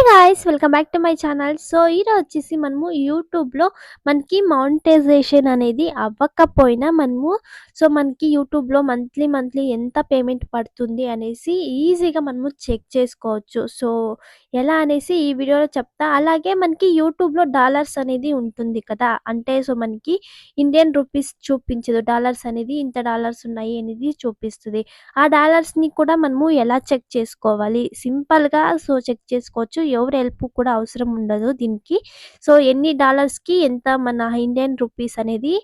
Hi guys welcome back to my channel so ఈరోజు వచ్చేసి మనము యూట్యూబ్లో మనకి మానిటైజేషన్ అనేది అవ్వకపోయినా మనము సో మనకి యూట్యూబ్లో మంత్లీ మంత్లీ ఎంత పేమెంట్ పడుతుంది అనేసి ఈజీగా మనము చెక్ చేసుకోవచ్చు. సో ఎలా అనేసి ఈ వీడియోలో చెప్తా. అలాగే మనకి యూట్యూబ్లో డాలర్స్ అనేది ఉంటుంది కదా. అంటే సో మనకి ఇండియన్ రూపీస్ చూపించదు. డాలర్స్ అనేది ఇంత డాలర్స్ ఉన్నాయి అనేది చూపిస్తుంది. ఆ డాలర్స్ని కూడా మనము ఎలా చెక్ చేసుకోవాలి? సింపుల్గా సో చెక్ చేసుకోవచ్చు. ఎవరి హెల్ప్ కూడా అవసరం ఉండదు దీనికి. సో ఎన్ని డాలర్స్కి ఎంత మన ఇండియన్ రూపీస్ అనేది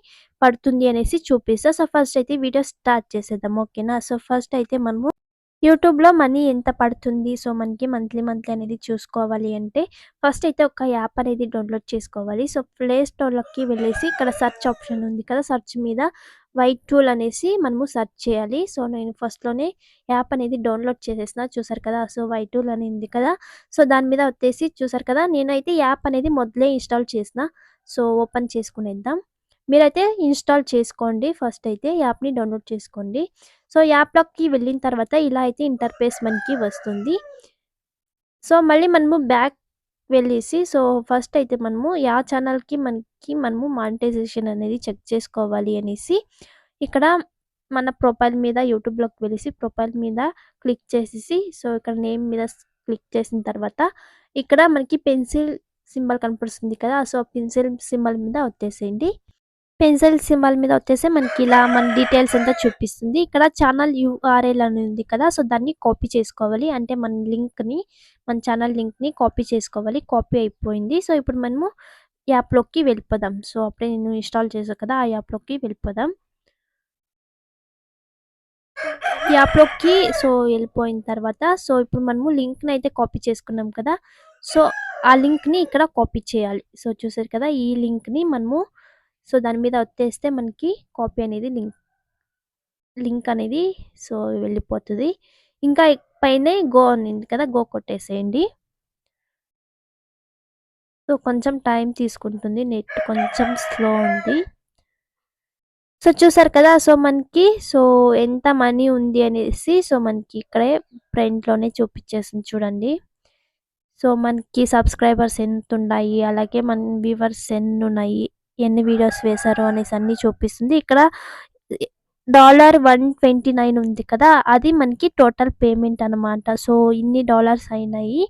పడుతుంది అనేసి చూపిస్తా. సో ఫస్ట్ అయితే వీడియో స్టార్ట్ చేసేద్దాం. ఓకేనా? సో ఫస్ట్ అయితే మనము యూట్యూబ్లో మనీ ఎంత పడుతుంది? సో మనకి మంత్లీ మంత్లీ అనేది చూసుకోవాలి అంటే ఫస్ట్ అయితే ఒక యాప్ అనేది డౌన్లోడ్ చేసుకోవాలి. సో ప్లే స్టోర్లోకి వెళ్ళేసి ఇక్కడ సెర్చ్ ఆప్షన్ ఉంది కదా సెర్చ్ మీద వైట్ టూల్ అనేసి మనము సెర్చ్ చేయాలి. సో నేను ఫస్ట్లోనే యాప్ అనేది డౌన్లోడ్ చేసేసిన. చూసారు కదా? సో వైట్ టూల్ అనేది కదా? సో దాని మీద వచ్చేసి చూసారు కదా? నేనైతే యాప్ అనేది మొదలే ఇన్స్టాల్ చేసిన. సో ఓపెన్ చేసుకునేద్దాం మీరైతే ఇన్స్టాల్ చేసుకోండి. ఫస్ట్ అయితే యాప్ని డౌన్లోడ్ చేసుకోండి. సో యాప్లోకి వెళ్ళిన తర్వాత ఇలా అయితే ఇంటర్ఫేస్ మనకి వస్తుంది. సో మళ్ళీ మనము బ్యాక్ వెళ్ళేసి సో ఫస్ట్ అయితే మనము యా ఛానల్కి మనకి మనము మానిటైజేషన్ అనేది చెక్ చేసుకోవాలి అనేసి ఇక్కడ మన ప్రొఫైల్ మీద యూట్యూబ్లోకి వెళ్ళేసి ప్రొఫైల్ మీద క్లిక్ చేసేసి సో ఇక్కడ నేమ్ మీద క్లిక్ చేసిన తర్వాత ఇక్కడ మనకి పెన్సిల్ సింబల్ కనపడుతుంది కదా సో పెన్సిల్ సింబల్ మీద వచ్చేసేయండి. పెన్సిల్ సింబల్ మీద వచ్చేసి మనకి ఇలా మన డీటెయిల్స్ అంతా చూపిస్తుంది. ఇక్కడ ఛానల్ యూఆర్ఎల్ అని ఉంది కదా సో దాన్ని కాపీ చేసుకోవాలి. అంటే మన లింక్ని మన ఛానల్ లింక్ని కాపీ చేసుకోవాలి. కాపీ అయిపోయింది. సో ఇప్పుడు మనము యాప్లోకి వెళ్ళిపోదాం. సో అప్పుడే నేను ఇన్స్టాల్ చేసాను కదా ఆ యాప్లోకి వెళ్ళిపోదాం. యాప్లోకి సో వెళ్ళిపోయిన తర్వాత సో ఇప్పుడు మనము లింక్ని అయితే కాపీ చేసుకున్నాం కదా సో ఆ లింక్ని ఇక్కడ కాపీ చేయాలి. సో చూసారు కదా ఈ లింక్ని మనము సో దాని మీద వచ్చేస్తే మనకి కాపీ అనేది లింక్ లింక్ అనేది సో వెళ్ళిపోతుంది. ఇంకా పైన గో ఉంది కదా గో కొట్టేసేయండి. సో కొంచెం టైం తీసుకుంటుంది నెట్ కొంచెం స్లో ఉంది. సో చూసారు కదా సో మనకి సో ఎంత మనీ ఉంది అనేసి సో మనకి ఇక్కడే ఫ్రంట్లోనే చూపించేసింది చూడండి. సో మనకి సబ్స్క్రైబర్స్ ఎంత ఉన్నాయి అలాగే మన వ్యూవర్స్ ఎన్ని ఉన్నాయి ఎన్ని వీడియోస్ వేశారు అనేసి అన్ని చూపిస్తుంది. ఇక్కడ డాలర్ వన్ ట్వంటీ నైన్ ఉంది కదా అది మనకి టోటల్ పేమెంట్ అనమాట సో ఇన్ని డాలర్స్ అయినాయి.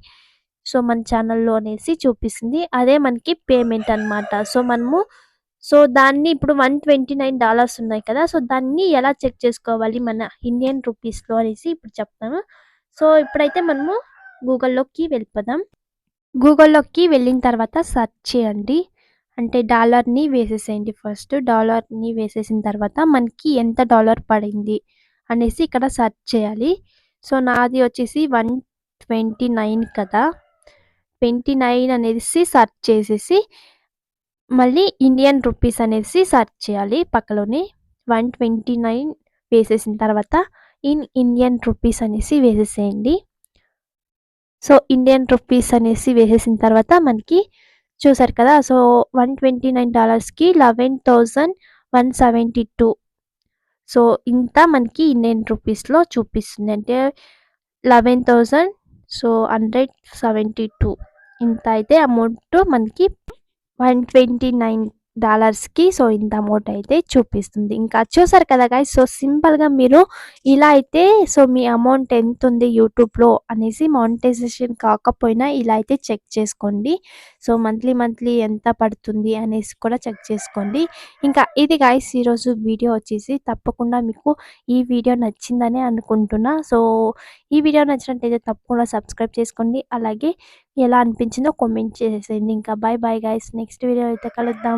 సో మన ఛానల్లో అనేసి చూపిస్తుంది. అదే మనకి పేమెంట్ అనమాట సో మనము సో దాన్ని ఇప్పుడు వన్ ట్వంటీ నైన్ డాలర్స్ ఉన్నాయి కదా సో దాన్ని ఎలా చెక్ చేసుకోవాలి మన ఇండియన్ రూపీస్లో అనేసి ఇప్పుడు చెప్తాను. సో ఇప్పుడైతే మనము గూగుల్లోకి వెళ్ళిపోదాం. గూగుల్లోకి వెళ్ళిన తర్వాత సెర్చ్ చేయండి. అంటే డాలర్ని వేసేసేయండి ఫస్ట్. డాలర్ని వేసేసిన తర్వాత మనకి ఎంత డాలర్ పడింది అనేసి ఇక్కడ సెర్చ్ చేయాలి. సో నాది వచ్చేసి వన్ ట్వంటీ నైన్ కదా. ట్వంటీ నైన్ అనేసి సెర్చ్ చేసేసి మళ్ళీ ఇండియన్ రూపీస్ అనేసి సెర్చ్ చేయాలి పక్కలోనే. వన్ ట్వంటీ నైన్ వేసేసిన తర్వాత ఇన్ ఇండియన్ రూపీస్ అనేసి వేసేసేయండి. సో ఇండియన్ రూపీస్ అనేసి వేసేసిన తర్వాత మనకి చూసారు కదా? So one twenty nine డాలర్స్కి eleven thousand one seventy two. So ఇంత మనకి ఇండియన్ రూపీస్లో చూపిస్తుంది. అంటే eleven thousand so hundred seventy two. ఇంత అయితే అమౌంట్ మనకి వన్ ట్వంటీ నైన్ డాలర్స్కి సో ఇంత అమౌంట్ అయితే చూపిస్తుంది. ఇంకా చూసారు కదా గాయస్ సో సింపుల్గా మీరు ఇలా అయితే సో మీ అమౌంట్ ఎంత ఉంది యూట్యూబ్లో అనేసి మానిటైజేషన్ కాకపోయినా ఇలా అయితే చెక్ చేసుకోండి. సో మంత్లీ మంత్లీ ఎంత పడుతుంది అనేసి కూడా చెక్ చేసుకోండి. ఇంకా ఇది గాయస్ ఈరోజు వీడియో వచ్చేసి తప్పకుండా మీకు ఈ వీడియో నచ్చిందని అనుకుంటున్నా. సో ఈ వీడియో నచ్చినట్టయితే తప్పకుండా సబ్స్క్రైబ్ చేసుకోండి. అలాగే ఎలా అనిపించిందో కామెంట్ చేసేయండి. ఇంకా bye bye guys next video అయితే కలుద్దాం.